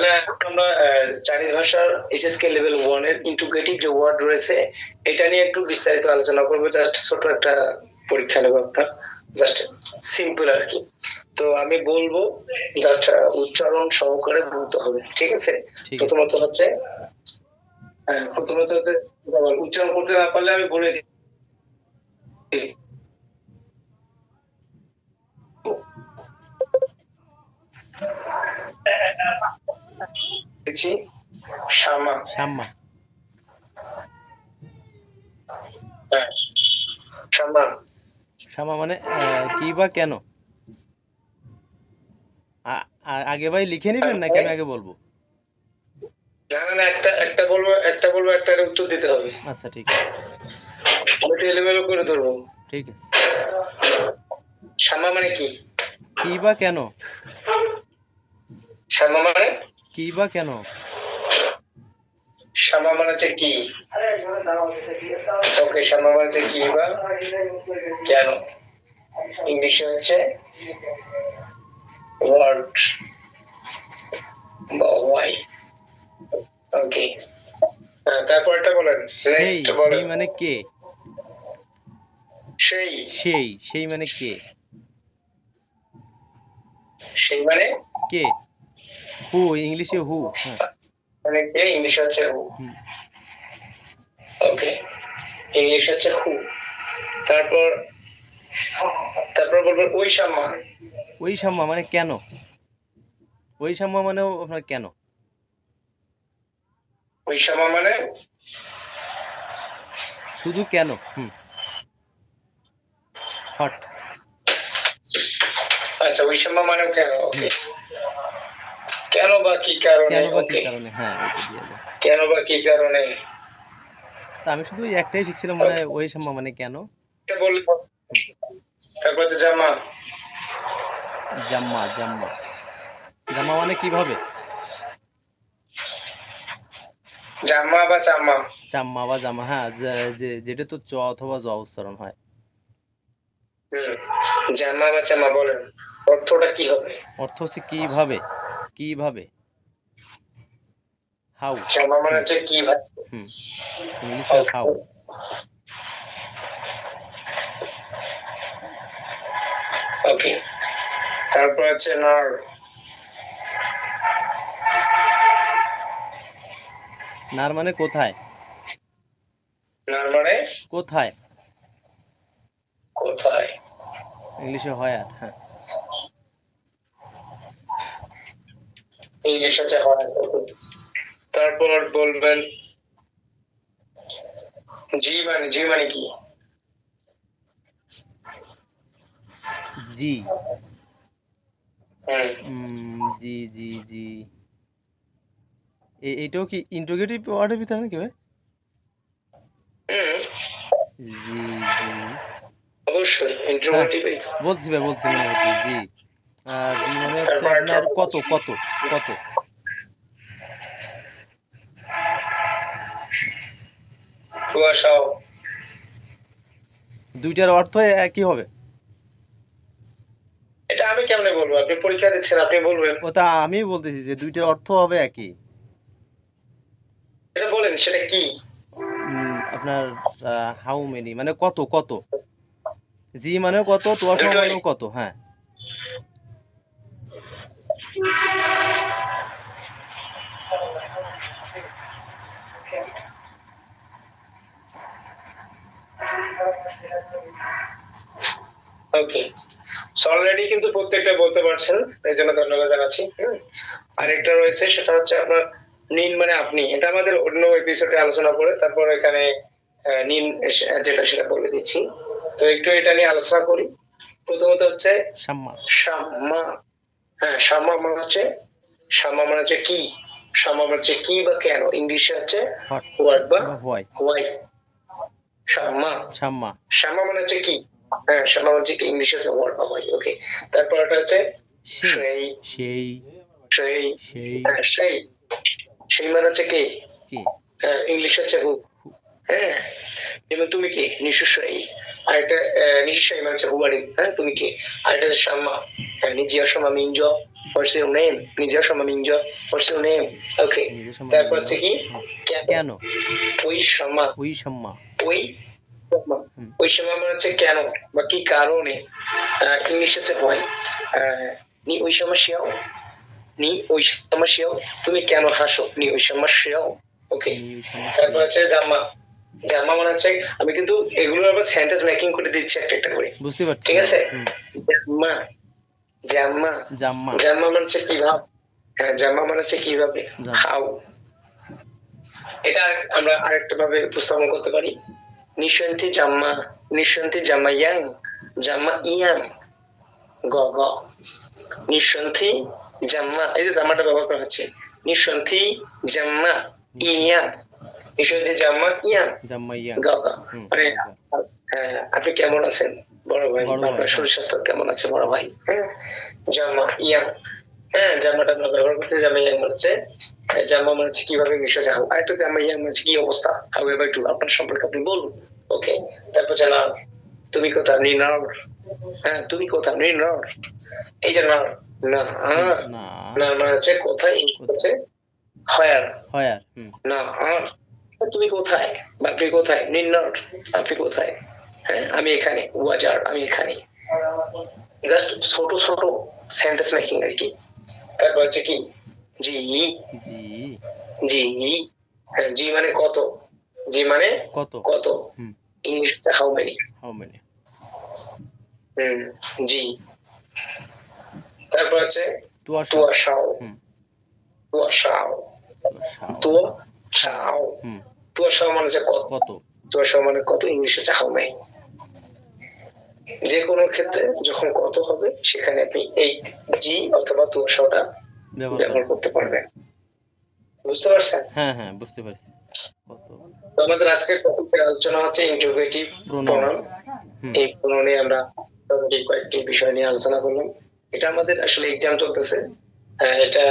তাহলে আমরা চাইনিজ ভাষার এসএসকে লেভেল ওয়ানের ইন্টুগ্রেটিভ যে ওয়ার্ড রয়েছে এটা নিয়ে একটু বিস্তারিত আলোচনা করব। জাস্ট ছোট একটা পরীক্ষা নেব একটা জাস্ট সিম্পল আর কি। তো আমি বলব জাস্ট উচ্চারণ সহকারে বলতে হবে ঠিক আছে? প্রথমত হচ্ছে প্রথমত হচ্ছে উচ্চারণ করতে না পারলে আমি বলে দিই। দেখছি হ্যাঁ মানে কি বা কেন? আগে ভাই লিখে নেবেন নাকি আমি আগে বলব? না না না, একটা একটা বলব একটা বলব একটা উত্তর দিতে হবে। আচ্ছা ঠিক আছে। আমি এলোমেলো করে ধরবো। ঠিক আছে। শ্যামা মানে কি? কি বা কেন? শ্যামা মানে? কি বা কেন? শ্যামা মানে হচ্ছে কি? ওকে শ্যামা মানে হচ্ছে কি বা? কেন? ইংলিশে হচ্ছে ওয়ার্ড বা ওয়াই ওকে তারপরটা বলেন নেক্সট বলেন। সেই মানে কে? সেই। সেই সেই মানে কে? সেই মানে? কে? হু ইংলিশে হু হ্যাঁ। মানে ইংলিশ হচ্ছে হু। ওকে ইংলিশ হচ্ছে হু। তারপর তারপর বলব ওই সাম্মা ওই সাম্মা মানে কেন? ওই সাম্মা মানেও আপনার কেন? ওই সাম্মা মানে? শুধু কেন? হুম হট। আচ্ছা ওই সাম্মা মানে কেন ওকে কেন বা কি কারণে? ওকে কারণে? হ্যাঁ কেন বা কি কারণে? তা আমি শুধু একটাই শিখছিলাম মানে ওই সাম্মা মানে কেন? তারপর হচ্ছে জামা। জাম্মা জাম্মা জাম্মা মানে কীভাবে? জামা বা চামা চাম্মা বা জামা হ্যাঁ যেটা তো চ অথবা জ উচ্চারণ হয়। জামা বা চামা বলেন। অর্থটা কি হবে? অর্থ হচ্ছে কীভাবে? কীভাবে? হাউ মানে হচ্ছে কি ভাই হুম। ইংলিশে হাউ ওকে তারপর হচ্ছে নার। নার মানে কোথায়? নার মানে? কোথায়? কোথায়? ইংলিশে হয় আর হ্যাঁ। হচ্ছে হয় তারপর বলবেন জি মানে জি মানে কি? জি। জি জি জি। কি ইন্টোগেটিভ ওয়ার্ডের ভিতরে নাকি ভাই? জি জি। অবশ্যই ইন্ট্রোভার্টিভ বলছি ভাই বলছি জি। আহ, মানে হচ্ছে আপনার কত কত কত? দুইটার অর্থ একই হবে। এটা আমি কেমনে বলব? আপনি পরীক্ষা দিচ্ছেন আপনি বলবেন। ওটা আমি বলতেছি যে দুইটার অর্থ হবে একই। এটা বলেন সেটা কি? আপনার হাউ মেনি মানে কত কত? জি মানেও কত। মানেও কত? হ্যাঁ। ওকে অলরেডি কিন্তু প্রত্যেকটা বলতে পারছেন এই জন্য ধন্যবাদ জানাচ্ছি। আরেকটা রয়েছে সেটা হচ্ছে আপনার নিন মানে আপনি। এটা আমাদের অন্য এপিসোডে আলোচনা করে তারপর এখানে নিন যেটা সেটা বলে দিচ্ছি। তো একটু এটা নিয়ে আলোচনা করি। প্রথমত হচ্ছে সাম্মা। সাম্মা। হ্যাঁ সাম্মা মানে হচ্ছে সাম্মা মানে হচ্ছে কি? সাম্মা মানে হচ্ছে কি বা কেন? ইংলিশে হচ্ছে হট হোয়াট বা হোয়াই হোয়াই সাম্মা। সাম্মা। শ্যামা মানে হচ্ছে কি? হ্যাঁ শ্যামা মানে হচ্ছে কি? ইংলিশে হচ্ছে ওয়ার্ড বা হয় ওকে তারপর এটা হচ্ছে সেই সেই। সেই হ্যাঁ সেই। সেই মানে হচ্ছে কি? হ্যাঁ ইংলিশ হচ্ছে হু হ্যাঁ। যেমন তুমি কি? নিশুসাই আরেকটা একটা নিশি আছে হুবাড়ি হ্যাঁ তুমি কে? আর একটা আছে শাম্মা হ্যাঁ Nijiya Shamma Minz what's your Nijiya Shamma Minz what's your okay তারপর হচ্ছে কি? কেন? ওই শাম্মা ওই শাম্মা ওই ওই সময় মানে হচ্ছে কেন বা কি কারণে? ইংলিশ হচ্ছে হয় নি ওই সমস্যাও নি ওই সমস্যাও তুমি কেন হাসো? নি ওই সমস্যাও ওকে তারপর হচ্ছে জাম্মা। জামা মানে হচ্ছে আমি কিন্তু এগুলো আবার সেন্টেন্স মেকিং করে দিচ্ছি একটা একটা করে। বুঝতে পারছি। ঠিক আছে? হুম। জামা জামা জাম্মা জামা মানে হচ্ছে কীভাবে হ্যাঁ জামা মানে হচ্ছে কীভাবে হাউ? এটা আমরা আরেকটা ভাবে উপস্থাপন করতে পারি। নিশান্তি জাম্মা নিশান্তি জামা ইয়াং জামা ইয়াং গ গ। নিশান্তি জাম্মা এই যে জামাটা ব্যবহার করা হচ্ছে। নিশান্তি জাম্মা ইয়াং। নিশান্তি জাম্মা ইয়াং জাম্মা ইয়া হুম। মানে হ্যাঁ, আপনি কেমন আছেন? বড় ভাই আপনার হ্যাঁ। শরীর স্বাস্থ্য কেমন আছে বড় ভাই? হ্যাঁ জামা ইয়াং হ্যাঁ জামাটা আমরা ব্যবহার করতে জামা ইয়াং মানে হচ্ছে। হ্যাঁ, জামা মানে হচ্ছে কীভাবে মিশে যাও আর একটা জামা ইয়াং মানে হচ্ছে কি অবস্থা? হাউ এভার টু আপনার সম্পর্কে আপনি বলুন ওকে তারপর জানা তুমি কোথা নিনার হ্যাঁ তুমি কোথা নিনার এই যে না না। না মানে হচ্ছে কোথায়? হচ্ছে হয়ার। হয় আর না আর তুমি কোথায়? বা আপনি কোথায়? নির্নট আপনি কোথায়? হ্যাঁ আমি এখানে। ওয়াজার আমি এখানে জাস্ট ছোট ছোট সেন্টেন্স মেকিং আর কি। তারপর হচ্ছে কি? জি। জি। জি। হ্যাঁ মানে কত? জি মানে কত? কত? English how many how many hmm জি। তারপর হচ্ছে তুয়া শাও হুম। তুয়া শাও তুয়া তুয়া শাও মানে হচ্ছে কত কত? তুয়া শাও মানে কত ইংলিশ হচ্ছে হাউ মেনি যে কোনো ক্ষেত্রে যখন কত হবে সেখানে আপনি এই জি অথবা শাওটা ব্যবহার করতে পারবেন। বুঝতে পারছেন? হ্যাঁ হ্যাঁ বুঝতে পারছি। তো আমাদের আজকের টপিকের আলোচনা হচ্ছে ইন্টারোগেটিভ প্রণাম। এই প্রণামে আমরা মোটামুটি কয়েকটি বিষয় নিয়ে আলোচনা করলাম। এটা আমাদের আসলে এক্সাম চলতেছে। এটা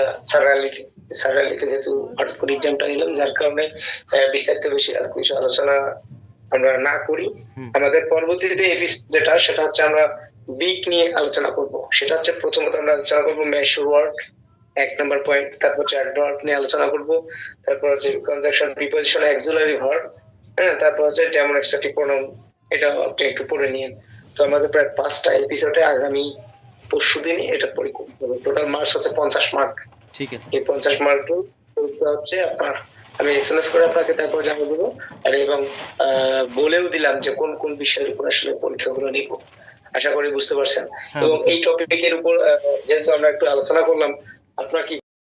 সারালিতে সারালিতে যেহেতু হঠাৎ করে এক্সামটা নিলাম যার কারণে বিস্তারিত বেশি আর কিছু আলোচনা আমরা না করি। আমাদের পরবর্তীতে যেটা সেটা হচ্ছে আমরা বিগ নিয়ে আলোচনা করব। সেটা হচ্ছে প্রথমত আমরা আলোচনা করব ওয়ার্ড এক নম্বর পয়েন্ট তারপর নিয়ে আলোচনা করব তারপর হচ্ছে কনজাকশন প্রিপোজিশন অ্যাক্সিলারি ভার্ব হ্যাঁ তারপর হচ্ছে প্রোনাউন এটা আপনি একটু পড়ে নিন তো আমাদের প্রায় পাঁচটা এপিসোডে আগামী পরশু দিনই এটা পরীক্ষা হবে টোটাল মার্কস হচ্ছে পঞ্চাশ মার্ক ঠিক আছে। এই পঞ্চাশ মার্কের পরীক্ষা হচ্ছে আপনার আমি এস এম এস করে আপনাকে তারপর জানিয়ে দেবো। আর এবং আহ, বলেও দিলাম যে কোন কোন বিষয়ের উপর আসলে পরীক্ষাগুলো নিব। আশা করি বুঝতে পারছেন। হ্যাঁ এবং এই টপিকের উপর আহ, যেহেতু আমরা একটু আলোচনা করলাম আপনার কি